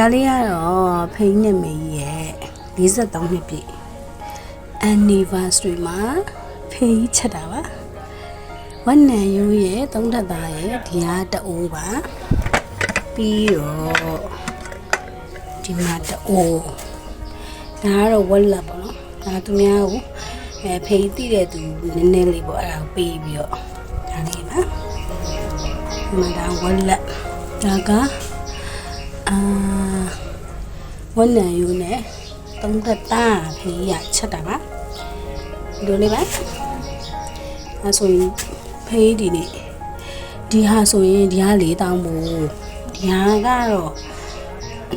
ဒါလေးကတော့ဖိန်းနဲ့မေကြီးရဲ့53နှစ်ပြည့် anniversary မှာဖိန်းချက်တာပါဝက်နံရိုးရဲ့သုံးထပ်သားရဲ့ဒီဟာတအိုးပါပြီးတော့ဒီမှာတအိုးဒါကတော့ဝက်လက်ပေါ့နော်ဒါသူများကိုအဲဖိန်းတိတဲ့သူနည်းနည်းလေးပေါ့အဲ့ဒါကိုပေးပြီးတော့ဒါလေးပါဒီမှာဒါဝက်လက်ဒါကအာ ဝက်နံရိုးနဲ့သုံးထပ်သားဖိန်းရချက်တာပါဒီလိုလေးပါအဲဆိုရင်ဖေးဒီနေ့ဒီဟာဆိုရင်ဒီဟာ၄တောင်းပို့ဒီဟာကတော့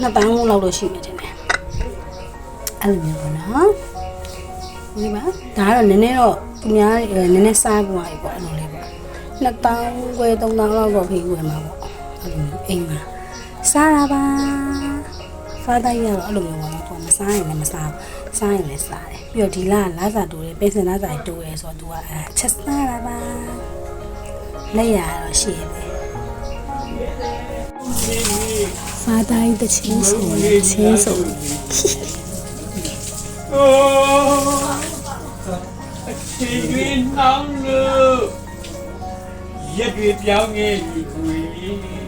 နှစ်တောင်းလောက်တော့ရှိမှတင်တယ်အဲ့လိုမျိုးပေါ့နော်ဒီမှာဒါကတော့နည်းနည်းတော့သူများအဲနည်းနည်းစားပွားပြီပေါ့အဲ့လိုလေးပေါ့နှစ်တောင်းခွဲသုံးတောင်းလောက်တော့ဖေးဝယ်မှာပေါ့အဲ့လိုမျိုးအိမ်မှာစားတာပါ စားတိုင်းကတော့အဲ့လိုမျိုးပါပဲပေါ့မစားရင်လည်းမစားဘူးစားရင်လည်းစားတယ်ပြီးတော့ဒီလကလာစာတိုးတယ်ပင်စင်လာစာတိုးရဲဆိုတော့ तू ကအဲ့ချက်စားတာပါလက်ရတော့ရှိရပဲစားတိုင်းတချင်းစုံချင်းစုံအိုးချင်းရင်းအောင်လို့ရက်တွေပြောင်းနေပြီကိုကြီး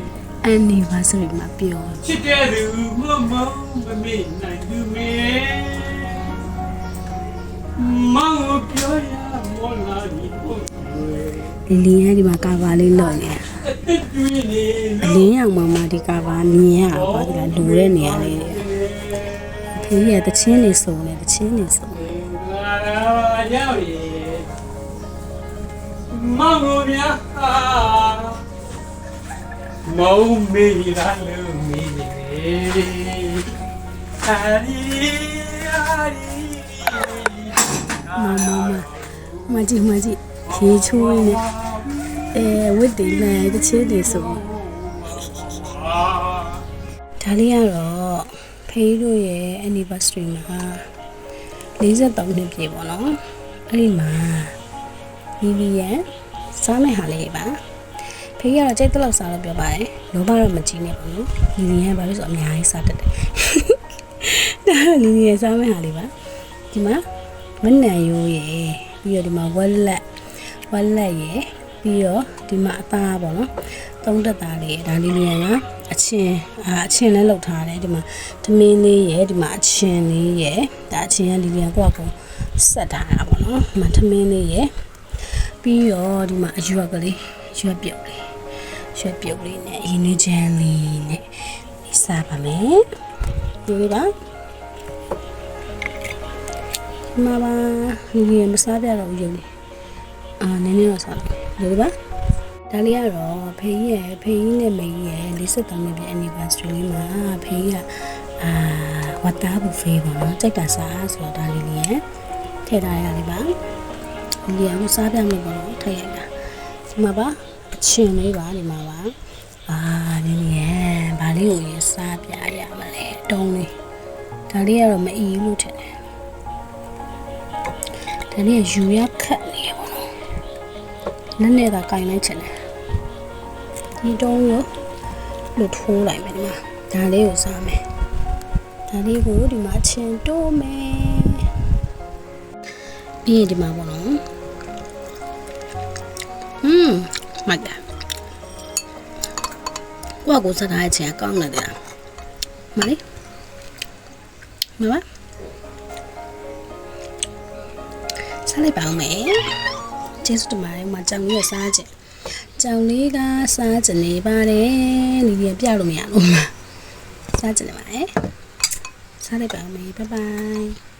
anniversary မှာပြောချစ်တဲ့သူမမမမေ့နိုင်သူမေမောင်ပြောရမောလာဒီကိုလီလီရဲ့ဒီမှာကာဗာလေးလော်နေအလင်းရောင်မမဒီကာဗာမြင်ရတာပါဒီကလူတဲ့နေရာလေးဖေးရတချင်းနေစုံနေတချင်းနေစုံနေမောင်တို့များ မုံမေးရလို့မေးနေအာရီအာရီမမမမကြီးမကြီးရေချိုးနေအဲဝတ်တယ်လဲတချေးတယ်ဆိုဒါလေးကတော့ဖေးတို့ရဲ့ anniversary မှာ43နှစ်ပြည့်ပေါ့နော်အဲ့ဒီမှာဒီဒီရန်စားမယ့်ဟာလေးပါ ဖေးကတော့ကြိတ်တလောက်စားလို့ပြောပါတယ်လောဘတော့မကြည့်နဲ့ပေါ့နော်ဘီဘီရန်ဘာလို့ဆိုအများကြီးစားတတ်တယ်ဒါတော့လီလီရန်စားမယ့်ဟာလေးပါဒီမှာမနန်ရိုးရယ်ပြီးတော့ဒီမှာဝက်လက်ဝက်လက်ရယ်ပြီးတော့ဒီမှာအသားပေါ့နော်သုံးတက်သားလေးရယ်ဒါလီလီရန်ကအချင်းအာအချင်းလည်းလောက်ထားတယ်ဒီမှာသမင်းလေးရယ်ဒီမှာအချင်းလေးရယ်ဒါအချင်းကလီလီရန်ကိုယ့်အကောင်ဆက်ထားတာပေါ့နော်ဒီမှာသမင်းလေးရယ်ပြီးတော့ဒီမှာအရွက်ကလေးရွက်ပြုတ်လေး ရွက်ပြုတ်လေးနဲ့ရင်းနှီးချမ်းလေးနဲ့ဒီစားပါမယ်ဒီလိုပါဒီမှာပါလူကြီးမစားပြတော့ဘူးယုံနေအာနည်းနည်းတော့စားတယ်ဒီလိုပါဒါလေးကတော့ဖေးရဲ့ဖေးနဲ့မေကြီးရဲ့53နှစ်ပြည့် anniversary လေးမှာဖေးကအာဝတ်သားဘူးဖေးပေါ့နော်ကြိုက်တာစားဆိုတော့ဒါလေးလေးရဲ့ထည့်ထားရလေးပါဒီလေးကစားပြမယ်ပေါ့နော်ထည့်ရတာဒီမှာပါ အချင်းလေးပါဒီမှာပါအာနည်းနည်းရဲ့ဗာလေးကိုရေးစားပြရမလဲတုံးလေးဒါလေးကတော့မအီလို့ထင်တယ်ဒါနဲ့ယူရခတ်နေပေါ့နော်နည်းနည်းသာကင်လိုက်ချင်တယ်ဒီတုံးကိုလွတ်ထိုးလိုက်မယ်ဒီမှာဒါလေးကိုစားမယ်ဒါလေးကိုဒီမှာချင်တိုးမယ်ပြီးရင်ဒီမှာပေါ့နော်ဟွန်း မှတ်တယ်ကိုကကိုစားထားတဲ့ချင်ကကောင်းတယ်တဲ့မလေးမပါစားလိုက်ပါအောင်မယ်ကျေးဇူးတင်ပါတယ်မကြောင်လေးရစားခြင်းကြောင်လေးကစားခြင်းနေပါတယ်လီလီပြလို့မရလို့စားခြင်းနေပါတယ်စားလိုက်ပါအောင်မယ်ဘိုင်ဘိုင်